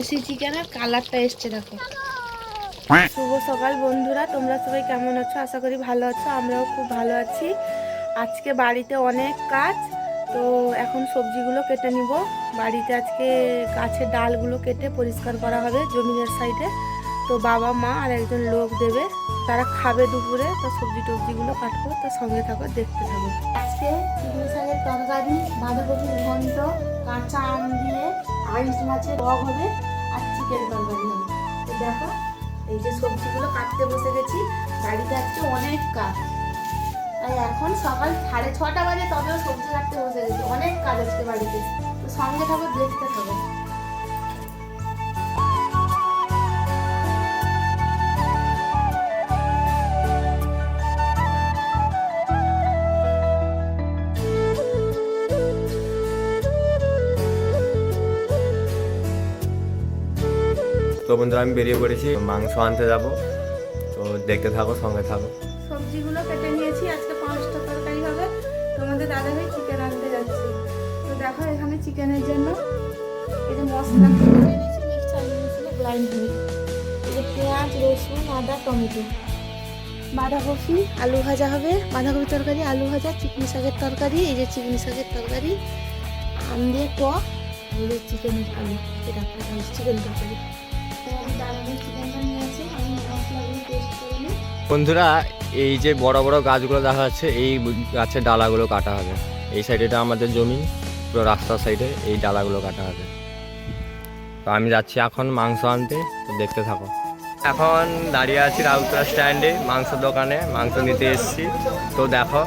দেশি চিকেনের কালারটা এসছে দেখো। শুভ সকাল বন্ধুরা তোমরা সবাই কেমন আছো? আশা করি ভালো আছো আমরাও খুব ভালো আছি। আজকে বাড়িতে অনেক কাজ তো এখন সবজিগুলো কেটে নিব। বাড়িতে আজকে গাছের ডালগুলো কেটে পরিষ্কার করা হবে জমিনের সাইডে। তো বাবা মা আর একজন লোক দেবে তারা খাবে দুপুরে তো সবজি টবজিগুলো কাটবো তো সঙ্গে থাকো দেখতে থাকো। আজকে শাকের তরকারি বাঁধাকপির ঘন্ট কাঁচা আম দিয়ে আইস মাছের হবে। চিকেন তরকারি হবে তো দেখো, এই যে সবজিগুলো কাটতে বসে গেছি, বাড়িতে আসছে অনেক কাজ। আর এখন সকাল সাড়ে ছটা বাজে তবেও সবজি কাটতে বসে গেছি। অনেক কাজ আজকে বাড়িতে। তো সঙ্গে থাকো, দেখতে থাকো। তো বন্ধুরা, আমি বেরিয়ে পড়েছি। মাংস আনতে যাব। তো দেখতে থাকো, সঙ্গে থাকো। সবজিগুলো কেটে নিয়েছি। আজকে পাঁচটা তরকারি হবে। তোমাদের দাদা ভাই চিকেন আনতে যাচ্ছি। তো দেখো এখানে চিকেনের জন্য এই যে মশলা নিয়েছি নিয়েছিল গ্রাইন্ড এই যে পেঁয়াজ, রসুন, আদা, টমেটো। বাঁধাকপি, আলু ভাজা হবে। বাঁধাকপি তরকারি, আলু ভাজা, চিকনি শাকের তরকারি, এই যে চিকনি শাকের তরকারি। আম দিয়ে টক যে চিকেনের আলু এটা চিকেন তরকারি। বন্ধুরা, এই যে বড় বড় গাছগুলো দেখা যাচ্ছে, এই গাছের ডালাগুলো কাটা হবে। এই সাইডেটা আমাদের জমি, পুরো রাস্তার সাইডে এই ডালাগুলো কাটা হবে। তো আমি যাচ্ছি এখন মাংস আনতে, তো দেখতে থাকো। এখন দাঁড়িয়ে আছি রাউতরা স্ট্যান্ডে মাংস দোকানে, মাংস নিতে এসেছি। তো দেখো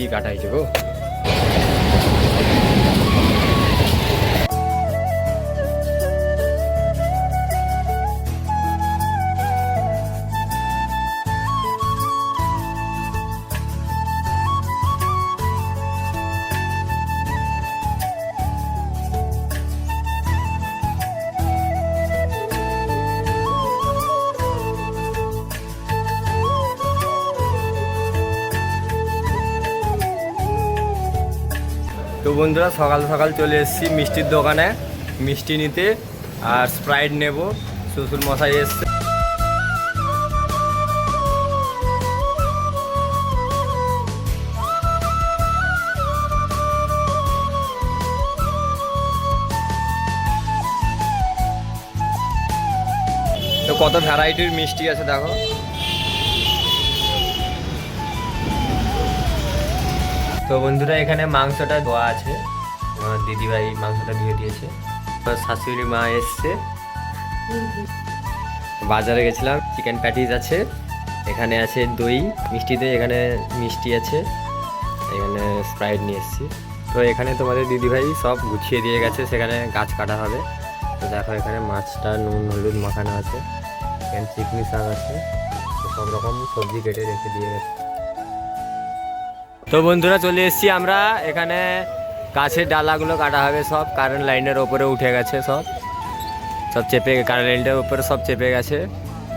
여기 가다 이지고. বন্ধুরা, সকাল সকাল চলে এসেছি মিষ্টির দোকানে। মিষ্টি নিতে আর স্প্রাইট নেব। শ্বশুর মশাই এসছে। তো কত ভ্যারাইটির মিষ্টি আছে দেখো। তো বন্ধুরা, এখানে মাংসটা ধোয়া আছে। আমার দিদিভাই মাংসটা ধুয়ে দিয়েছে। শাশুড়ি মা এসছে। বাজারে গেছিলাম চিকেন প্যাটিস আছে। এখানে আছে দই, মিষ্টি দই, এখানে মিষ্টি আছে। এখানে স্প্রাইট নিয়ে এসেছি। তো এখানে তোমাদের দিদিভাই সব গুছিয়ে দিয়ে গেছে, সেখানে গাছ কাটা হবে। তো দেখো, এখানে মাছটা নুন, হলুদ মাখানো আছে। এখানে চিকনি শাক আছে। সব রকম সবজি কেটে রেখে দিয়ে গেছে। তো বন্ধুরা চলে এসেছি আমরা। এখানে গাছের ডালাগুলো কাটা হবে সব কারেন্ট লাইনের ওপরে উঠে গেছে সব। সব চেপে কারেন্ট লাইনটার উপরে সব চেপে গেছে।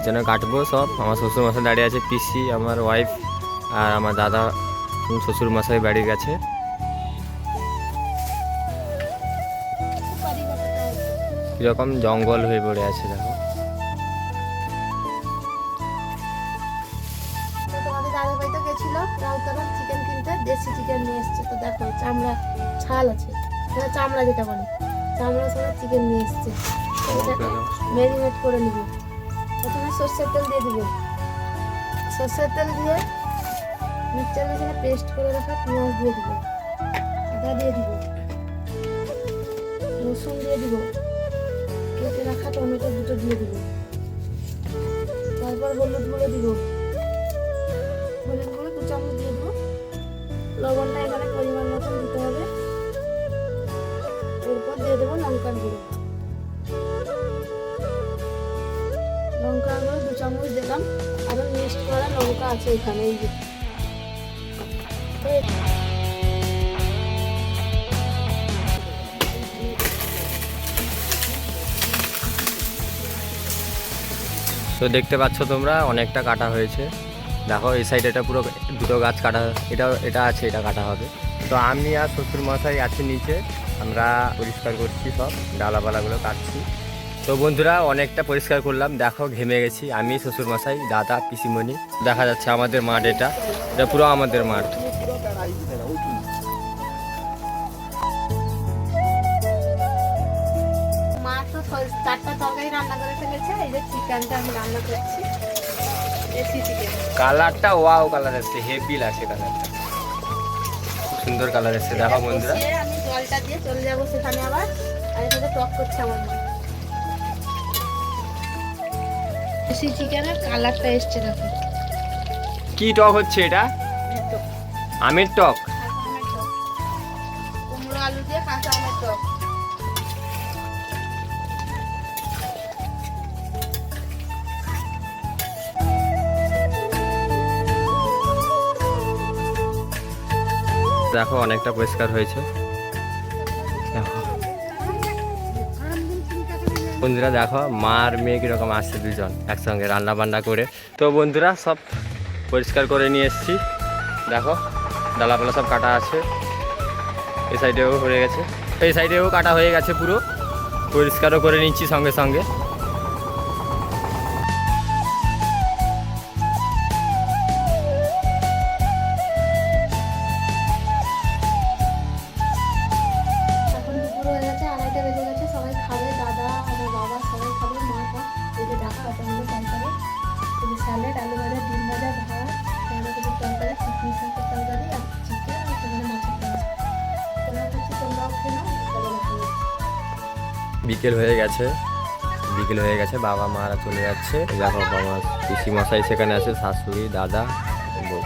যেন কাটবো সব। আমার শ্বশুর মশাই দাঁড়িয়ে আছে, পিসি, আমার ওয়াইফ আর আমার দাদা শ্বশুর মশাই বাড়ি গেছে। কীরকম জঙ্গল হয়ে পড়ে আছে দেখো। দেশি চিকেন নিয়ে এসছে তো দেখো চামড়া ছাল আছে। চামড়া যেটা বলে চামড়া ছাড়া চিকেন নিয়ে এসছে। এটাকে ম্যারিনেট করে নিব। প্রথমে সর্ষের তেল দিয়ে দিব। সর্ষের তেল দিয়ে মিক্সচার মেশিনে পেস্ট করে রাখা পেঁয়াজ দিয়ে দিব। আদা দিয়ে দিব। রসুন দিয়ে দিব। কেটে রাখা টমেটো দুটো দিয়ে দিব। তারপর হলুদ গুঁড়ো দিব। হলুদ গুঁড়ো দু চামচ দিয়ে লবণটা এখানে পরিমাণ দিতে হবে। এরপর দিয়ে দেবো লঙ্কার গুঁড়ো। লঙ্কা গুঁড়ো দু চামচ দিলাম। আরও মিক্সড করা লঙ্কা আছে এখানে। এই যে। তো দেখতে পাচ্ছ তোমরা, অনেকটা কাটা হয়েছে। দেখো এই সাইড এটা পুরো দুটো গাছ কাটা এটা এটা আছে এটা কাটা হবে। তো আমি আর শ্বশুর মশাই আছি নিচে আমরা পরিষ্কার করছি সব ডালাপালাগুলো কাটছি। তো বন্ধুরা অনেকটা পরিষ্কার করলাম। দেখো ঘেমে গেছি। আমি শ্বশুর মশাই দাদা পিসিমণি দেখা যাচ্ছে আমাদের মাঠ এটা। এটা পুরো আমাদের মাঠ। চারটা তরকারি রান্না করে ফেলেছে এই যে চিকেনটা আমি রান্না করছি। কালারটা ওয়াও কালার আসছে হেভি লাগছে কালারটা। খুব সুন্দর কালার আসছে দেখো বন্ধুরা। আমি জলটা দিয়ে চলে যাব সেখানে আবার আর টক করছে আমার মা। দেশি চিকেনের কালারটা এসছে দেখো। কি টক হচ্ছে এটা? আমের টক? দেখো অনেকটা পরিষ্কার হয়েছে। বন্ধুরা, দেখো, মা আর মেয়ে কীরকম আসছে দুজন একসঙ্গে রান্না বান্না করে। তো বন্ধুরা, সব পরিষ্কার করে নিয়ে এসেছি। দেখো, ডালাপালা সব কাটা আছে। এই সাইডেও হয়ে গেছে। এই সাইডেও কাটা হয়ে গেছে পুরো। পরিষ্কারও করে নিচ্ছি সঙ্গে সঙ্গে। বিকেল হয়ে গেছে। বিকেল হয়ে গেছে, বাবা মারা চলে যাচ্ছে। দেখো বাবা পিসি মশাই সেখানে আছে, শাশুড়ি, দাদা, বউ।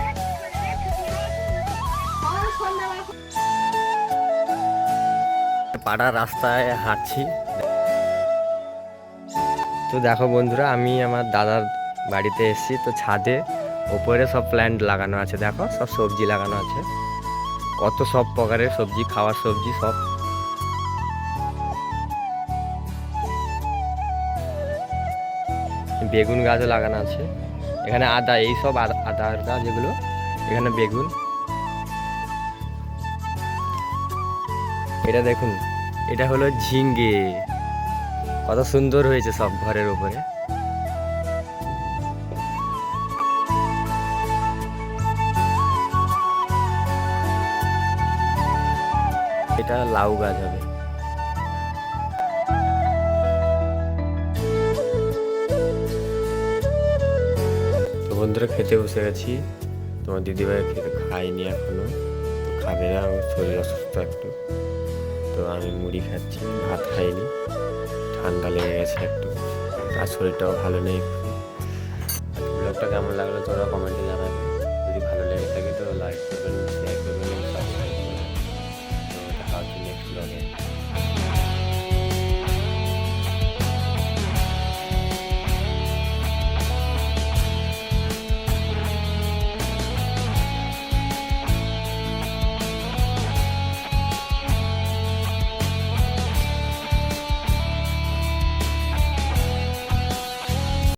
পাড়ার রাস্তায় হাঁটছি। তো দেখো বন্ধুরা, আমি আমার দাদার বাড়িতে এসেছি, তো ছাদে ওপরে সব প্ল্যান্ট লাগানো আছে। দেখো, সব সবজি লাগানো আছে। কত সব প্রকারের সবজি, খাওয়ার সবজি, সব বেগুন গাছও লাগানো আছে। এখানে আদা, এই সব আদা- আদার গাছ এগুলো এখানে বেগুন। এটা দেখুন, এটা হলো ঝিঙ্গে। কত সুন্দর হয়েছে সব ঘরের উপরে। এটা লাউ গাছ হবে। বন্ধুরা খেতে বসে গেছি। তোমার দিদিভাই খেতে খাইনি এখনও খাবে না আমার শরীর অসুস্থ একটু। তো আমি মুড়ি খাচ্ছি, ভাত খাইনি। ঠান্ডা লেগে গেছে একটু। আর শরীরটাও ভালো নেই ব্লগটা কেমন লাগল তোমরা কমেন্টে জানাবে। যদি ভালো লেগে থাকে তো লাইক করবেন।